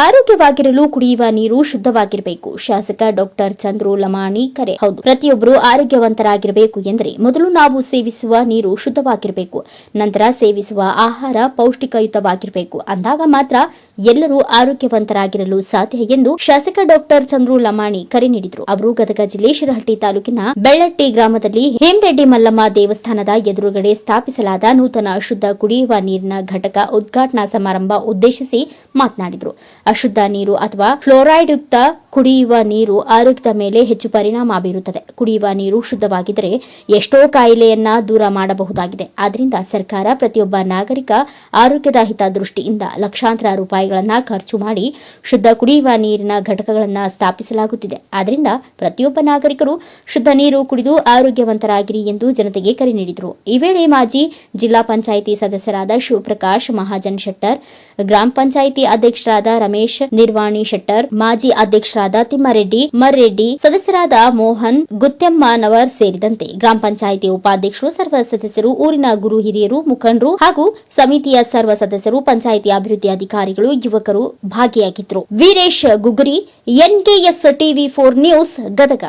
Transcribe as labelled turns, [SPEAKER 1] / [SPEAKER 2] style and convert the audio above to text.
[SPEAKER 1] ಆರೋಗ್ಯವಾಗಿರಲು ಕುಡಿಯುವ ನೀರು ಶುದ್ಧವಾಗಿರಬೇಕು. ಶಾಸಕ ಡಾಕ್ಟರ್ ಚಂದ್ರು ಲಮಾಣಿ ಕರೆ. ಹೌದು, ಪ್ರತಿಯೊಬ್ಬರು ಆರೋಗ್ಯವಂತರಾಗಿರಬೇಕು ಎಂದರೆ ಮೊದಲು ನಾವು ಸೇವಿಸುವ ನೀರು ಶುದ್ಧವಾಗಿರಬೇಕು. ನಂತರ ಸೇವಿಸುವ ಆಹಾರ ಪೌಷ್ಟಿಕಯುತವಾಗಿರಬೇಕು. ಅಂದಾಗ ಮಾತ್ರ ಎಲ್ಲರೂ ಆರೋಗ್ಯವಂತರಾಗಿರಲು ಸಾಧ್ಯ ಎಂದು ಶಾಸಕ ಡಾಕ್ಟರ್ ಚಂದ್ರು ಲಮಾಣಿ ಕರೆ ನೀಡಿದರು. ಅವರು ಗದಗ ಜಿಲ್ಲೆ ಶಿರಹಟ್ಟಿ ತಾಲೂಕಿನ ಬೆಳ್ಳಟ್ಟಿ ಗ್ರಾಮದಲ್ಲಿ ಹೇಮರೆಡ್ಡಿ ಮಲ್ಲಮ್ಮ ದೇವಸ್ಥಾನದ ಎದುರುಗಡೆ ಸ್ಥಾಪಿಸಲಾದ ನೂತನ ಶುದ್ಧ ಕುಡಿಯುವ ನೀರಿನ ಘಟಕ ಉದ್ಘಾಟನಾ ಸಮಾರಂಭ ಉದ್ದೇಶಿಸಿ ಮಾತನಾಡಿದರು. ಅಶುದ್ಧ ನೀರು ಅಥವಾ ಫ್ಲೋರೈಡ್ ಯುಕ್ತ ಕುಡಿಯುವ ನೀರು ಆರೋಗ್ಯದ ಮೇಲೆ ಹೆಚ್ಚು ಪರಿಣಾಮ ಬೀರುತ್ತದೆ. ಕುಡಿಯುವ ನೀರು ಶುದ್ಧವಾಗಿದ್ದರೆ ಎಷ್ಟೋ ಕಾಯಿಲೆಯನ್ನ ದೂರ ಮಾಡಬಹುದಾಗಿದೆ. ಆದ್ದರಿಂದ ಸರ್ಕಾರ ಪ್ರತಿಯೊಬ್ಬ ನಾಗರಿಕ ಆರೋಗ್ಯದ ಹಿತದೃಷ್ಟಿಯಿಂದ ಲಕ್ಷಾಂತರ ರೂಪಾಯಿಗಳನ್ನ ಖರ್ಚು ಮಾಡಿ ಶುದ್ಧ ಕುಡಿಯುವ ನೀರಿನ ಘಟಕಗಳನ್ನು ಸ್ಥಾಪಿಸಲಾಗುತ್ತಿದೆ. ಆದ್ದರಿಂದ ಪ್ರತಿಯೊಬ್ಬ ನಾಗರಿಕರು ಶುದ್ಧ ನೀರು ಕುಡಿದು ಆರೋಗ್ಯವಂತರಾಗಿರಿ ಎಂದು ಜನತೆಗೆ ಕರೆ ನೀಡಿದರು. ಈ ವೇಳೆ ಮಾಜಿ ಜಿಲ್ಲಾ ಪಂಚಾಯಿತಿ ಸದಸ್ಯರಾದ ಶಿವಪ್ರಕಾಶ್, ಮಹಾಜನ್ ಶೆಟ್ಟರ್, ಗ್ರಾಮ ಪಂಚಾಯಿತಿ ಅಧ್ಯಕ್ಷರಾದ ರಮೇಶ್, ನಿರ್ವಾಣಿ ಶೆಟ್ಟರ್, ಮಾಜಿ ಅಧ್ಯಕ್ಷರಾದ ತಿಮ್ಮಾರೆಡ್ಡಿ, ಮರ್ರೆಡ್ಡಿ, ಸದಸ್ಯರಾದ ಮೋಹನ್ ಗುತ್ಯಮ್ಮನವರ್ ಸೇರಿದಂತೆ ಗ್ರಾಮ ಪಂಚಾಯಿತಿ ಉಪಾಧ್ಯಕ್ಷರು, ಸರ್ವ ಸದಸ್ಯರು, ಊರಿನ ಗುರು ಹಿರಿಯರು, ಮುಖಂಡರು ಹಾಗೂ ಸಮಿತಿಯ ಸರ್ವ ಸದಸ್ಯರು, ಪಂಚಾಯಿತಿ ಅಭಿವೃದ್ಧಿ ಅಧಿಕಾರಿಗಳು, ಯುವಕರು ಭಾಗಿಯಾಗಿದ್ದರು. Veeresh Guguri, NKS TV four news, Gadag.